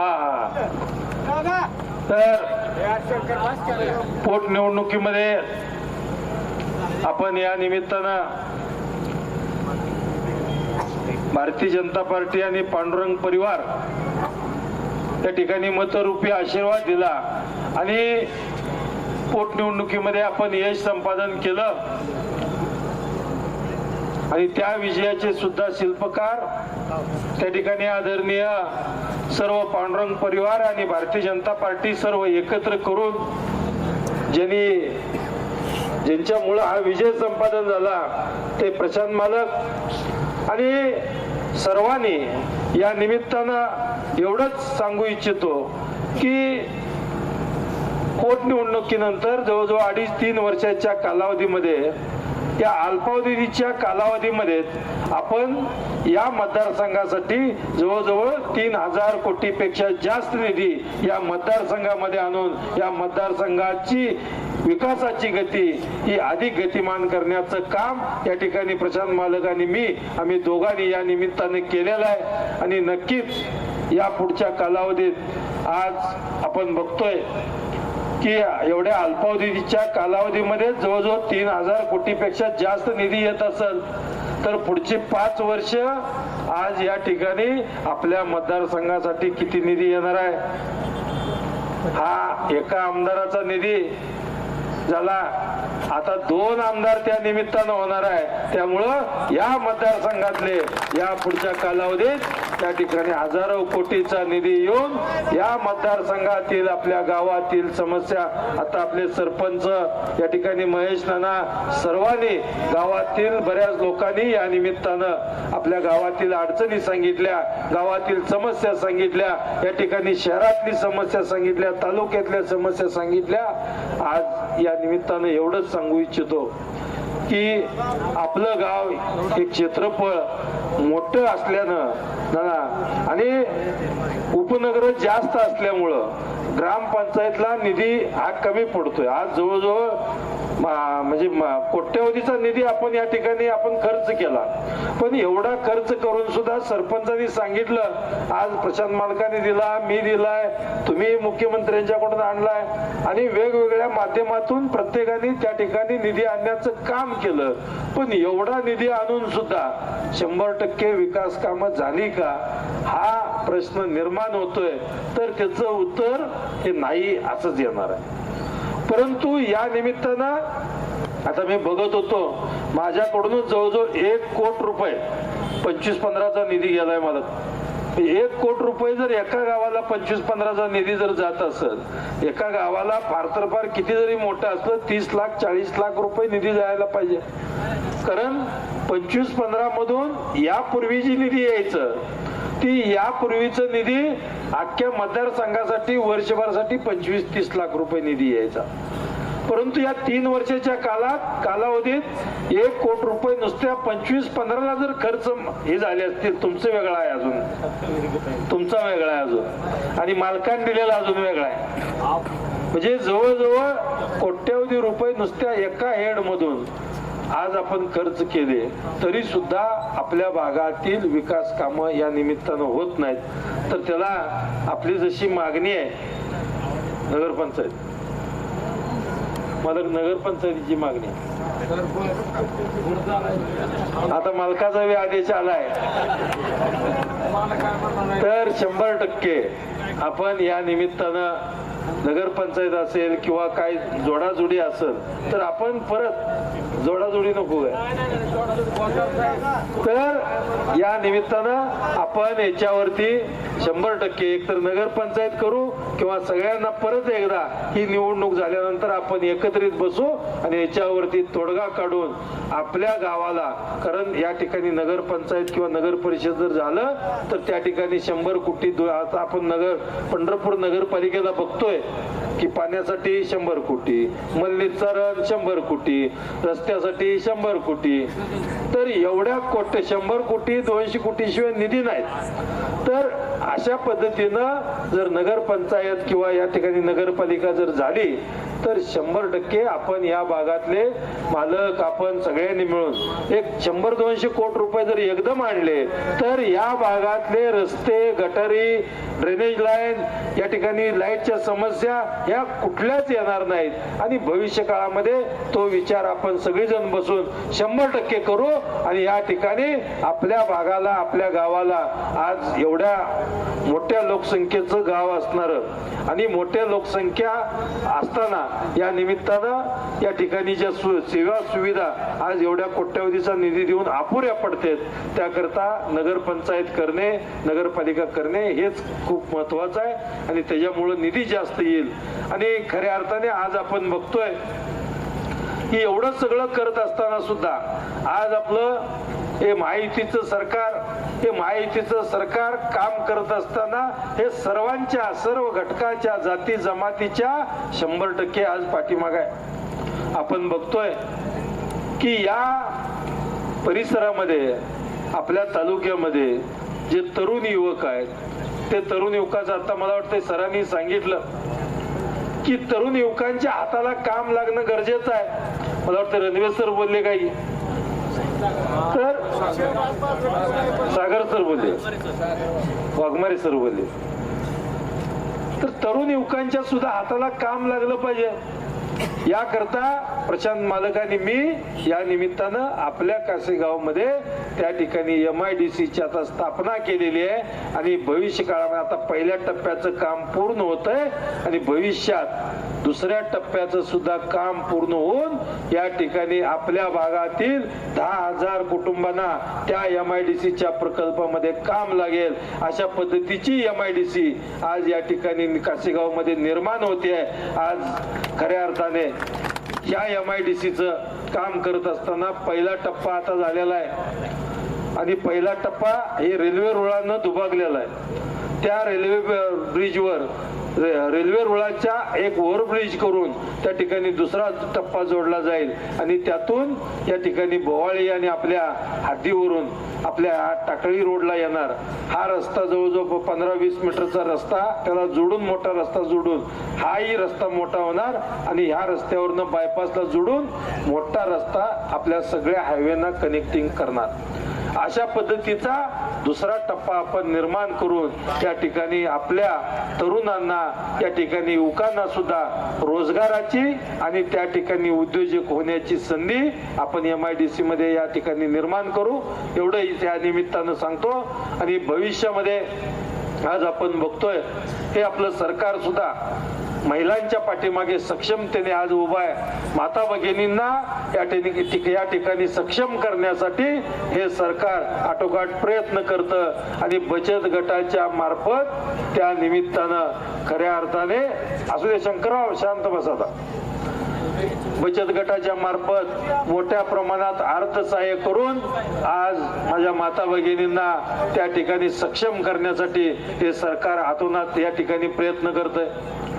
हा. हा तर पोटनिवडणुकीमध्ये आपण या निमित्तानं भारतीय जनता पार्टी आणि पांडुरंग परिवार त्या ठिकाणी मतरूपी आशीर्वाद दिला आणि पोटनिवडणुकीमध्ये आपण यश संपादन केलं. आणि त्या विजयाचे सुद्धा शिल्पकार त्या ठिकाणी आदरणीय सर्व पांडुरंग परिवार आणि भारतीय जनता पार्टी सर्व एकत्र करून ज्यांनी ज्यांच्यामुळं हा विजय संपादन झाला ते प्रशांत मालक आणि सर्वांनी या निमित्तानं एवढंच सांगू इच्छितो की पोटनिवडणुकीनंतर जवळजवळ अडीच तीन वर्षाच्या कालावधीमध्ये या अल्पावधीच्या कालावधीमध्ये आपण या मतदारसंघासाठी जवळजवळ तीन हजार कोटीपेक्षा जास्त निधी या मतदारसंघामध्ये आणून या मतदारसंघाची विकासाची गती ही अधिक गतिमान करण्याचं काम या ठिकाणी प्रशांत मालक आणि मी आम्ही दोघांनी या निमित्ताने केलेलं आहे. आणि नक्कीच या पुढच्या कालावधीत आज आपण बघतोय की एवढ्या अल्पावधीच्या कालावधीमध्ये जवळजवळ तीन हजार कोटीपेक्षा जास्त निधी येत असेल तर पुढची पाच वर्ष आज या ठिकाणी आपल्या मतदारसंघासाठी किती निधी येणार आहे? हा एका आमदाराचा निधी झाला. आता दोन आमदार त्या निमित्तानं होणार आहे. त्यामुळं या मतदारसंघातले या पुढच्या कालावधीत त्या ठिकाणी हजारो कोटीचा निधी येऊन या मतदारसंघातील आपल्या गावातील समस्या आता आपले सरपंच या ठिकाणी महेश नाना सर्वांनी गावातील बऱ्याच लोकांनी या निमित्तानं आपल्या गावातील अडचणी सांगितल्या गावातील समस्या सांगितल्या या ठिकाणी शहरातली समस्या सांगितल्या तालुक्यातल्या समस्या सांगितल्या. आज या निमित्तानं एवढंच सांगू इच्छितो की आपलं गाव हे क्षेत्रफळ मोठं असल्यानं दादा आणि उपनगर जास्त असल्यामुळं ग्रामपंचायतला निधी हा कमी पडतोय. आज जवळजवळ मा- म्हणजे कोट्यवधीचा निधी आपण या ठिकाणी आपण खर्च केला. पण एवढा खर्च करून सुद्धा सरपंचांनी सांगितलं आज प्रशांत मालकाने दिला मी दिलाय तुम्ही मुख्यमंत्र्यांच्याकडून आणलाय. आणि वेगवेगळ्या माध्यमातून प्रत्येकाने त्या ठिकाणी निधी आणण्याचं काम केलं. पण एवढा निधी आणून सुद्धा शंभर टक्के विकास कामं झाली का हा प्रश्न निर्माण होतोय तर त्याचं उत्तर हे नाही असंच येणार आहे. परंतु या निमित्तानं आता मी बघत होतो माझ्याकडूनच जवळजवळ एक कोट रुपये पंचवीस पंधराचा निधी गेलाय मला. एक कोट रुपये जर एका गावाला पंचवीस पंधराचा निधी जर जात असेल एका गावाला फार तर फार किती जरी मोठं असलं तीस लाख चाळीस लाख रुपये निधी जायला पाहिजे. कारण पंचवीस पंधरा मधून यापूर्वी जी निधी यायचं ती यापूर्वीचं निधी अख्ख्या मतदारसंघासाठी वर्षभरासाठी पंचवीस तीस लाख रुपये निधी यायचा. परंतु या तीन वर्षाच्या कालात कालावधीत एक कोट रुपये नुसत्या पंचवीस पंधराला जर खर्च हे झाले असतील तुमचं वेगळं आहे अजून. तुमचा वेगळा आहे अजून. आणि मालकान दिलेला अजून वेगळा आहे. म्हणजे जवळजवळ कोट्यवधी रुपये नुसत्या एका हेड मधून आज आपण खर्च केले तरी सुद्धा आपल्या भागातील विकास कामं या निमित्तानं होत नाहीत. तर त्याला आपली जशी मागणी आहे नगरपंचायत. मला नगरपंचायतीची मागणी आता मालकाचा वे आदेश आलाय. तर शंभर टक्के आपण या निमित्तानं नगरपंचायत असेल किंवा काय जोडाजोडी असेल तर आपण परत जोडाजोडी नको काय तर या निमित्तानं आपण याच्यावरती शंभर टक्के एकतर नगरपंचायत करू किंवा सगळ्यांना परत एकदा ही निवडणूक झाल्यानंतर आपण एकत्रित बसू आणि याच्यावरती तोडगा काढून आपल्या गावाला कारण या ठिकाणी नगरपंचायत किंवा नगर परिषद जर झालं तर त्या ठिकाणी शंभर कोटी आता आपण नगर पंढरपूर नगरपालिकेला बघतोय की पाण्यासाठी शंभर कोटी मल्लीचरण शंभर कोटी रस्त्यासाठी शंभर कोटी. तर एवढ्या कोट शंभर कोटी दोनशे कोटी शिवाय निधी नाहीत. तर अशा पद्धतीनं जर नगरपंचायत किंवा या ठिकाणी नगरपालिका जर झाली तर शंभर टक्के आपण या भागातले मालक आपण सगळ्यांनी मिळून एक शंभर दोनशे कोटी रुपये जर एकदम आणले तर या भागातले रस्ते गटारी ड्रेनेज लाईन या ठिकाणी लाईटच्या समस्या ह्या कुठल्याच येणार नाहीत. आणि भविष्य काळामध्ये तो विचार आपण सगळेजण बसून शंभर टक्के करू आणि या ठिकाणी आपल्या भागाला आपल्या गावाला आज एवढ्या मोठ्या लोकसंख्येचं गाव असणार आणि मोठ्या लोकसंख्या असताना या निमित्तानं या ठिकाणी ज्या सु सेवा सुविधा आज एवढ्या कोट्यावधीचा निधी देऊन अपुऱ्या पडतात त्याकरता नगरपंचायत करणे नगरपालिका करणे हेच खूप महत्वाचं आहे. आणि त्याच्यामुळं निधी जास्त येईल आणि खऱ्या अर्थाने आज आपण बघतोय की एवढं सगळं करत असताना सुद्धा आज आपलं हे महायुतीचं सरकार हे महायुतीचं सरकार काम करत असताना हे सर्वांच्या सर्व घटकाच्या जाती जमातीच्या शंभर टक्के आज पाठीमाग आहे. आपण बघतोय की या परिसरामध्ये आपल्या तालुक्यामध्ये जे तरुण युवक आहेत ते तरुण युवकाचं आता मला वाटतं सरांनी सांगितलं की तरुण युवकांच्या हाताला काम लागणं गरजेचं आहे. मला वाटतं रणवीर सर बोलले काही. तर सागर सर बोलले. वाघमारे सर बोलले. तर तरुण युवकांच्या सुद्धा हाताला काम लागलं पाहिजे. याकरता प्रशांत मालकांनी मी या निमित्तानं आपल्या कासेगावमध्ये त्या ठिकाणी एम आय डी सीची आता स्थापना केलेली आहे आणि भविष्य काळामध्ये आता पहिल्या टप्प्याचं काम पूर्ण होत आहे आणि भविष्यात दुसऱ्या टप्प्याचं सुद्धा काम पूर्ण होऊन या ठिकाणी आपल्या भागातील दहा हजार कुटुंबांना त्या एम आय डी सीच्या प्रकल्पामध्ये काम लागेल. अशा पद्धतीची एम आय डी सी आज या ठिकाणी कासेगावमध्ये निर्माण होते आहे. आज खऱ्या अर्थाने या एम आय डी सीचं काम करत असताना पहिला टप्पा आता झालेला आहे. आणि पहिला टप्पा हे रेल्वे रुळानं दुभागलेला आहे. त्या रेल्वे ब्रिजवर रे- रेल्वे रुळाच्या एक ओव्हरब्रिज करून त्या ठिकाणी दुसरा टप्पा जोडला जाईल. आणि त्यातून या ठिकाणी भोवाळी आणि आपल्या हद्दीवरून आपल्या टाकळी रोडला येणार. हा रस्ता जवळजवळ पंधरा वीस मीटरचा रस्ता त्याला जोडून मोठा रस्ता जोडून हाही रस्ता मोठा होणार. आणि ह्या रस्त्यावरनं बायपासला जोडून मोठा रस्ता आपल्या सगळ्या हायवेना कनेक्टिंग करणार. अशा पद्धतीचा दुसरा टप्पा आपण निर्माण करून त्या ठिकाणी आपल्या तरुणांना त्या ठिकाणी युवकांना सुद्धा रोजगाराची आणि त्या ठिकाणी उद्योजक होण्याची संधी आपण एम आय डी सी मध्ये या ठिकाणी निर्माण करू. एवढं त्या निमित्तानं सांगतो. आणि भविष्यामध्ये आज आपण बघतोय हे आपलं सरकार सुद्धा महिलांच्या पाठीमागे सक्षमतेने आज उभा आहे. माता भगिनींना या ठिकाणी या ठिकाणी सक्षम करण्यासाठी हे सरकार आटोकाट प्रयत्न करतं आणि बचत गटाच्या मार्फत त्या निमित्तानं खऱ्या अर्थाने असू दे शंकरराव शांत बसाता बचत गटाच्या मार्फत मोठ्या प्रमाणात अर्थसहाय्य करून आज माझ्या माता भगिनींना त्या ठिकाणी सक्षम करण्यासाठी हे सरकार हातोनात या ठिकाणी प्रयत्न करत आहे